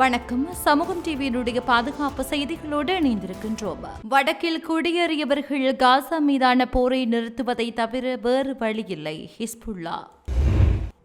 வணக்கம். சமூகம் டிவியினுடைய பாதுகாப்பு செய்திகளோடு இணைந்திருக்கின்றோம். வடக்கில் குடியேறியவர்கள் காசா மீதான போரை நிறுத்துவதை தவிர வேறு வழியில்லை ஹிஸ்புல்லா.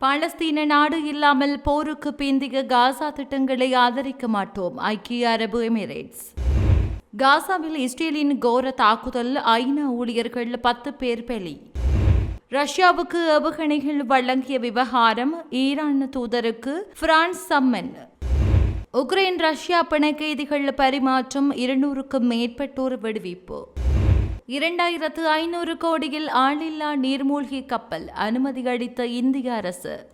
பாலஸ்தீன நாடு இல்லாமல் போருக்கு பிந்திய காசா திட்டங்களை ஆதரிக்க மாட்டோம். ஐக்கிய அரபு எமிரேட்ஸ். காசாவில் இஸ்ரேலின் கோர தாக்குதல் ஐநா ஊழியர்கள் பத்து பேர் பலி. ரஷ்யாவுக்கு ஏவுகணைகள் வழங்கிய விவகாரம் ஈரான் தூதருக்கு பிரான்ஸ் சம்மன். உக்ரைன் ரஷ்யா பிணை கைதிகள் பரிமாற்றம் இருநூறுக்கும் மேற்பட்டோர் விடுவிப்பு. இரண்டாயிரத்து ஐநூறு கோடியில் ஆளில்லா நீர்மூழ்கி கப்பல் அனுமதி அளித்த இந்திய அரசு.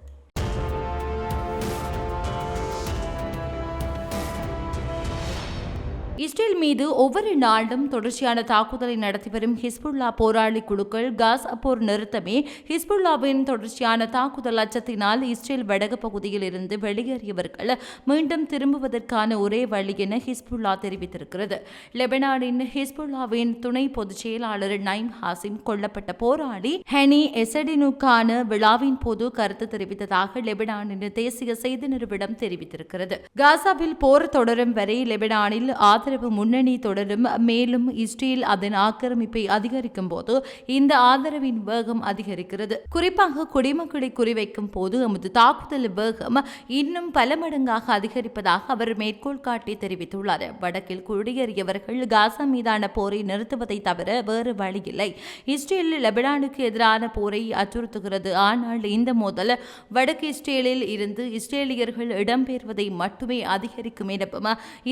இஸ்ரேல் மீது ஒவ்வொரு நாளும் தொடர்ச்சியான தாக்குதலை நடத்தி வரும் ஹிஸ்புல்லா போராளி குழுக்கள் காசா போர் நிறுத்தமே ஹிஸ்புல்லாவின் தொடர்ச்சியான தாக்குதல் அச்சத்தினால் இஸ்ரேல் வடக்கு பகுதியில் இருந்து வெளியேறியவர்கள் மீண்டும் திரும்புவதற்கான ஒரே வழி என ஹிஸ்புல்லா தெரிவித்திருக்கிறது. லெபனானின் ஹிஸ்புல்லாவின் துணை பொதுச் செயலாளர் நைம் ஹாசிம் கொல்லப்பட்ட போராளி ஹெனி எசடினுக்கான விழாவின் போது கருத்து தெரிவித்ததாக லெபனானின் தேசிய செய்தி நிறுவனம் தெரிவித்திருக்கிறது. காசாவில் போர் தொடரும் வரை லெபனானில் ஆதரவு முன்னணி தொடரும். மேலும் இஸ்ரேல் அதன் ஆக்கிரமிப்பை அதிகரிக்கும் போது இந்த ஆதரவின் வேகம் அதிகரிக்கிறது. குறிப்பாக குடிமக்களை குறிவைக்கும் போது எமது தாக்குதல் வேகம் இன்னும் பல மடங்காக அதிகரிப்பதாக அவர் மேற்கோள் காட்டி தெரிவித்துள்ளார். வடக்கில் குடியேறியவர்கள் காசா மீதான போரை நிறுத்துவதை தவிர வேறு வழியில்லை. இஸ்ரேல் லெபனானுக்கு எதிரான போரை அச்சுறுத்துகிறது. ஆனால் இந்த மோதல் வடக்கு இஸ்ரேலில் இருந்து இஸ்ரேலியர்கள் இடம்பெயர்வதை மட்டுமே அதிகரிக்கும் எனவும்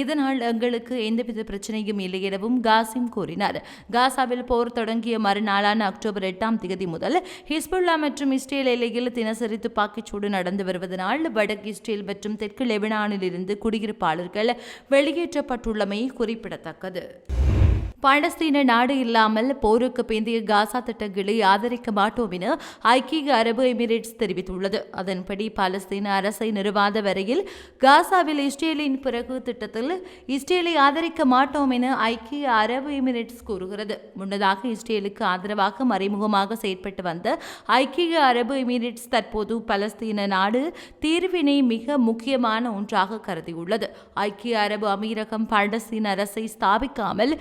இதனால் எங்களுக்கு எந்தவித பிரச்சனையும் இல்லை எனவும் காசிம் கூறினார். காசாவில் போர் தொடங்கிய மறுநாளான அக்டோபர் எட்டாம் தேதி முதல் ஹிஸ்புல்லா மற்றும் இஸ்ரேல் எல்லையில் தினசரி துப்பாக்கிச்சூடு நடந்து வருவதனால் வடக்கு இஸ்ரேல் மற்றும் தெற்கு லெபனானில் இருந்து குடியிருப்பாளர்கள் வெளியேற்றப்பட்டுள்ளமை குறிப்பிடத்தக்கது. பாலஸ்தீன நாடு இல்லாமல் போருக்கு பிந்தைய காசா திட்டங்களை ஆதரிக்க மாட்டோம் என ஐக்கிய அரபு எமிரேட்ஸ் தெரிவித்துள்ளது. அதன்படி பாலஸ்தீன அரசை நிறுவாத வரையில் காசாவில் இஸ்ரேலின் பிறகு திட்டத்தில் இஸ்ரேலை ஆதரிக்க மாட்டோம் என ஐக்கிய அரபு எமிரேட்ஸ் கூறுகிறது. முன்னதாக இஸ்ரேலுக்கு ஆதரவாக மறைமுகமாக செயற்பட்டு வந்த ஐக்கிய அரபு எமிரேட்ஸ் தற்போது பலஸ்தீன நாடு தீர்வினை மிக முக்கியமான ஒன்றாக கருதியுள்ளது. ஐக்கிய அரபு அமீரகம் பாலஸ்தீன அரசை ஸ்தாபிக்காமல்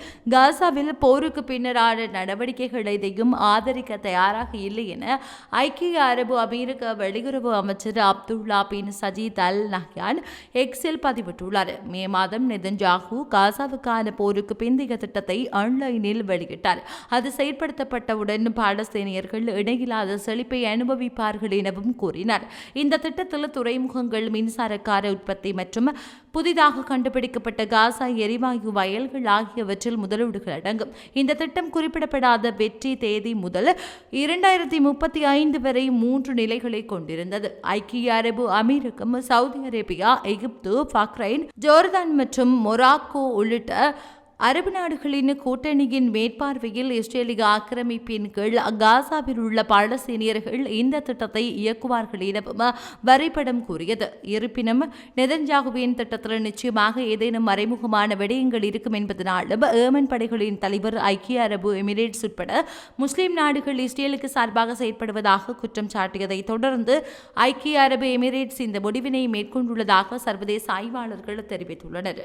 காசாவில் போருக்கு பின்னரான நடவடிக்கைகள் எதையும் ஆதரிக்க தயாராக இல்லை என ஐக்கிய அரபு அமீரக வெளியுறவு அமைச்சர் Abdullah bin Sajid Al Nahyan எக்ஸில் பதிவிட்டுள்ளார். மே மாதம் நெதன்ஜாகு காசாவுக்கான போருக்கு பிந்தைய திட்டத்தை ஆன்லைனில் வெளியிட்டார். அது செயற்படுத்தப்பட்டவுடன் பாலஸ்தீனியர்கள் இடையில்லாத செழிப்பை அனுபவிப்பார்கள் எனவும் கூறினார். இந்த திட்டத்தில் துறைமுகங்கள் மின்சாரக்கார உற்பத்தி மற்றும் புதிதாக கண்டுபிடிக்கப்பட்ட காசா எரிவாயு வயல்கள் ஆகியவற்றில் முதலீடுகள் அடங்கும். இந்த திட்டம் குறிப்பிடப்படாத வெற்றி தேதி முதல் இரண்டாயிரத்தி முப்பத்தி ஐந்து வரை மூன்று நிலைகளை கொண்டிருந்தது. ஐக்கிய அரபு அமீரகம் Saudi Arabia Egypt Bahrain Jordan மற்றும் மொராக்கோ உள்ளிட்ட அரபு நாடுகளின் கூட்டணியின் மேற்பார்வையில் இஸ்ரேலிய ஆக்கிரமிப்பின் கீழ் காசாவில் உள்ள பாலஸ்தீனியர்கள் இந்த திட்டத்தை இயக்குவார்கள் எனவும் வரைபடம் கூறியது. இருப்பினும் நெதன்ஜாகுவின் திட்டத்தில் நிச்சயமாக ஏதேனும் மறைமுகமான விடயங்கள் இருக்கும் என்பதனாலும் ஏமன் படைகளின் தலைவர் ஐக்கிய அரபு எமிரேட்ஸ் உட்பட முஸ்லிம் நாடுகள் இஸ்ரேலுக்கு சார்பாக செயற்படுவதாக குற்றம் சாட்டியதை தொடர்ந்து ஐக்கிய அரபு எமிரேட்ஸ் இந்த முடிவினை மேற்கொண்டுள்ளதாக சர்வதேச ஆய்வாளர்கள் தெரிவித்துள்ளனர்.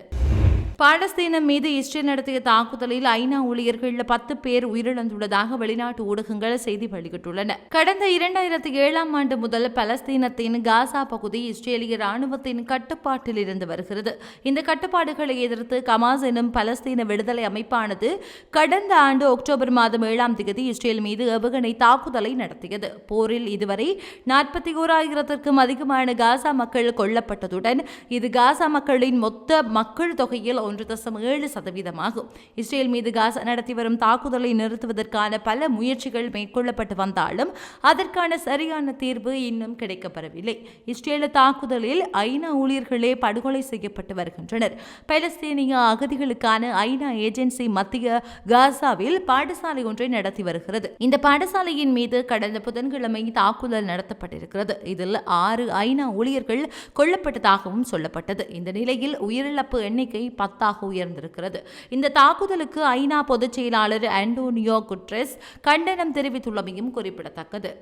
பாலஸ்தீனம் மீது இஸ்ரேல் நடத்திய தாக்குதலில் ஐநா ஊழியர்கள் பத்து பேர் உயிரிழந்துள்ளதாக வெளிநாட்டு ஊடகங்கள் செய்தி வெளியிட்டுள்ளன. கடந்த இரண்டாயிரத்தி ஏழாம் ஆண்டு முதல் பலஸ்தீனத்தின் காசா பகுதி இஸ்ரேலிய ராணுவத்தின் கட்டுப்பாட்டில் இருந்து வருகிறது. இந்த கட்டுப்பாடுகளை எதிர்த்து கமாஸ் எனும் பலஸ்தீன விடுதலை அமைப்பானது கடந்த ஆண்டு அக்டோபர் மாதம் ஏழாம் தேதி இஸ்ரேல் மீது ஏவுகணை தாக்குதலை நடத்தியது. போரில் இதுவரை நாற்பத்தி ஓராயிரத்திற்கும் அதிகமான காசா மக்கள் கொல்லப்பட்டதுடன் இது காசா மக்களின் மொத்த மக்கள் தொகையில் ஒன்று தசம் ஏழு சதவீதமாகும். இஸ்ரேல் மீது காசா நடத்தி வரும் தாக்குதலை நிறுத்துவதற்கான பல முயற்சிகள் மேற்கொள்ளப்பட்டு வந்தாலும் அதற்கான சரியான தீர்வு இன்னும் கிடைக்கப்பெறவில்லை. இஸ்ரேல தாக்குதலில் ஐநா ஊழியர்களே படுகொலை செய்யப்பட்டு வருகின்றனர். பலஸ்தீனிய அகதிகளுக்கான ஐநா ஏஜென்சி மத்திய காசாவில் பாடசாலை ஒன்றை நடத்தி வருகிறது. இந்த பாடசாலையின் மீது கடந்த புதன்கிழமை தாக்குதல் நடத்தப்பட்டிருக்கிறது. இதில் ஆறு ஐநா ஊழியர்கள் கொல்லப்பட்டதாகவும் சொல்லப்பட்டது. இந்த நிலையில் உயிரிழப்பு எண்ணிக்கை பத்தாக உயர்ந்திருக்கிறது. இந்த தாக்குதலுக்கு ஐநா பொதுச் செயலாளர் அண்டோனியோ குட்ரெஸ் கண்டனம் தெரிவித்துள்ளமையும் குறிப்பிடத்தக்கது.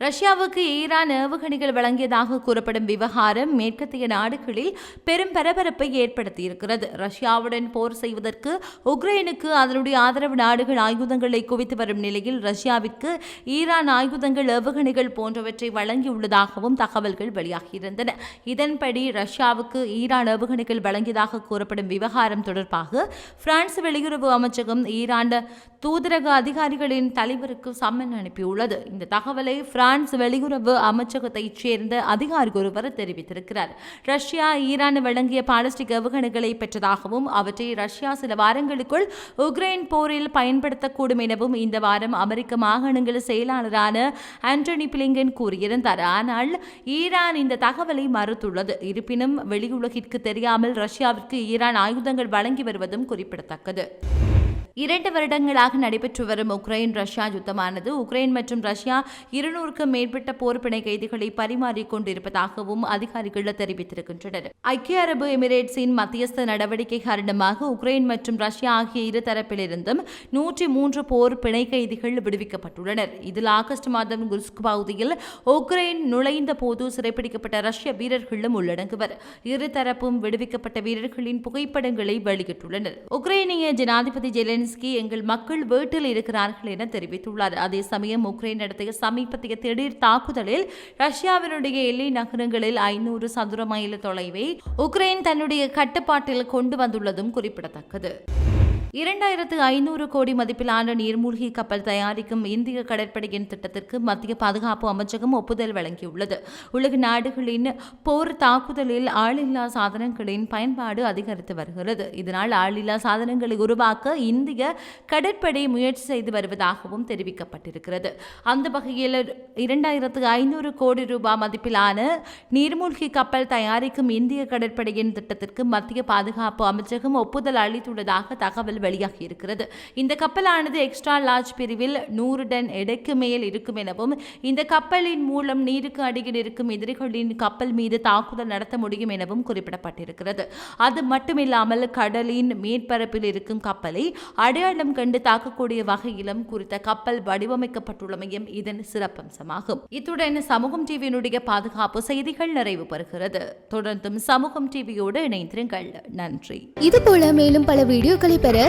ரஷ்யாவுக்கு ஈரான் ஏவுகணைகள் வழங்கியதாக கூறப்படும் விவகாரம் மேற்கத்திய நாடுகளில் பெரும் பரபரப்பை ஏற்படுத்தியிருக்கிறது. ரஷ்யாவுடன் போர் செய்வதற்கு உக்ரைனுக்கு அதனுடைய ஆதரவு நாடுகள் ஆயுதங்களை குவித்து வரும் நிலையில் ரஷ்யாவிற்கு ஈரான் ஆயுதங்கள் ஏவுகணைகள் போன்றவற்றை வழங்கியுள்ளதாகவும் தகவல்கள் வெளியாகியிருந்தன. இதன்படி ரஷ்யாவுக்கு ஈரான் ஏவுகணைகள் வழங்கியதாக கூறப்படும் விவகாரம் தொடர்பாக பிரான்ஸ் வெளியுறவு அமைச்சகம் ஈரான் தூதரக அதிகாரிகளின் தலைவருக்கு சம்மன் அனுப்பியுள்ளது. இந்த தகவலை பிரான்ஸ் வெளியுறவு அமைச்சகத்தைச் சேர்ந்த அதிகாரி ஒருவர் தெரிவித்திருக்கிறார். ரஷ்யா ஈரான் வழங்கிய பாலிஸ்டிக் ஏவுகணைகளை பெற்றதாகவும் அவற்றை ரஷ்யா சில வாரங்களுக்குள் உக்ரைன் போரில் பயன்படுத்தக்கூடும் எனவும் இந்த வாரம் அமெரிக்க மாகாணங்கள் செயலாளரான ஆண்டனி பிளிங்கன் கூறியிருந்தார். ஆனால் ஈரான் இந்த தகவலை மறுத்துள்ளது. இருப்பினும் வெளியுலகிற்கு தெரியாமல் ரஷ்யாவிற்கு ஈரான் ஆயுதங்கள் வழங்கி வருவதும் குறிப்பிடத்தக்கது. இரண்டு வருடங்களாக நடைபெற்று வரும் உக்ரைன் ரஷ்யா யுத்தமானது உக்ரைன் மற்றும் ரஷ்யா இருநூறுக்கும் மேற்பட்ட போர் பிணை கைதிகளை பரிமாறிக்கொண்டிருப்பதாகவும் அதிகாரிகள் தெரிவித்திருக்கின்றனர். ஐக்கிய அரபு எமிரேட்ஸின் மத்தியஸ்த நடவடிக்கை காரணமாக உக்ரைன் மற்றும் ரஷ்யா ஆகிய இரு தரப்பிலிருந்தும் நூற்றி மூன்று போர் பிணை கைதிகள் விடுவிக்கப்பட்டுள்ளனர். இதில் ஆகஸ்ட் மாதம் குர்ஸ்க் பகுதியில் உக்ரைன் நுழைந்த போது சிறைப்பிடிக்கப்பட்ட ரஷ்ய வீரர்களும் உள்ளடங்குவர். இருதரப்பும் விடுவிக்கப்பட்ட வீரர்களின் புகைப்படங்களை வெளியிட்டுள்ளனர். உக்ரைனிய ஜனாதிபதி ஜெலன் ஜெலன்ஸ்கி எங்கள் மக்கள் வீட்டில் இருக்கிறார்கள் என தெரிவித்துள்ளார். அதே சமயம் உக்ரைன் நடத்திய சமீபத்திய திடீர் தாக்குதலில் ரஷ்யாவினுடைய எல்லை நகரங்களில் ஐநூறு சதுர மைல் தொலைவை உக்ரைன் தன்னுடைய கட்டுப்பாட்டில் கொண்டு வந்துள்ளதும் குறிப்பிடத்தக்கது. இரண்டாயிரத்து ஐநூறு கோடி மதிப்பிலான நீர்மூழ்கி கப்பல் தயாரிக்கும் இந்திய கடற்படையின் திட்டத்திற்கு மத்திய பாதுகாப்பு அமைச்சகம் ஒப்புதல் வழங்கியுள்ளது. உலக நாடுகளின் போர் தாக்குதலில் ஆளில்லா சாதனங்களின் பயன்பாடு அதிகரித்து வருகிறது. இதனால் ஆளில்லா சாதனங்களை உருவாக்க இந்திய கடற்படை முயற்சி செய்து வருவதாகவும் தெரிவிக்கப்பட்டிருக்கிறது. அந்த வகையில் இரண்டாயிரத்து ஐநூறு கோடி ரூபாய் மதிப்பிலான நீர்மூழ்கி கப்பல் தயாரிக்கும் இந்திய கடற்படையின் திட்டத்திற்கு மத்திய பாதுகாப்பு அமைச்சகம் ஒப்புதல் அளித்துள்ளதாக தகவல் வெளியாகி இருக்கிறது. இந்த கப்பலானது எக்ஸ்ட்ரா லார்ஜ் பிரிவில் நூறு டன் எடைக்கு மேல் இருக்கும் எனவும் இந்த கப்பலின் மூலம் நீருக்கு அடியில் இருக்கும் எதிரிகளின் கப்பல் மீது தாக்குதல் நடத்த முடியும் எனவும் குறிப்பிடப்பட்டிருக்கிறது. அது மட்டுமில்லாமல் கடலின் மேற்பரப்பில் இருக்கும் கப்பலை அடையாளம் கண்டு தாக்கக்கூடிய வகையிலும் குறித்த கப்பல் வடிவமைக்கப்பட்டுள்ளமையும் இதன் சிறப்பம்சமாகும். இத்துடன் சமூகம் டிவியினுடைய பாதுகாப்பு செய்திகள் நிறைவு பெறுகிறது. தொடர்ந்தும் சமூகம் டிவியோடு இணைந்திருங்கள். நன்றி. இது போல மேலும் பல வீடியோக்களை பெற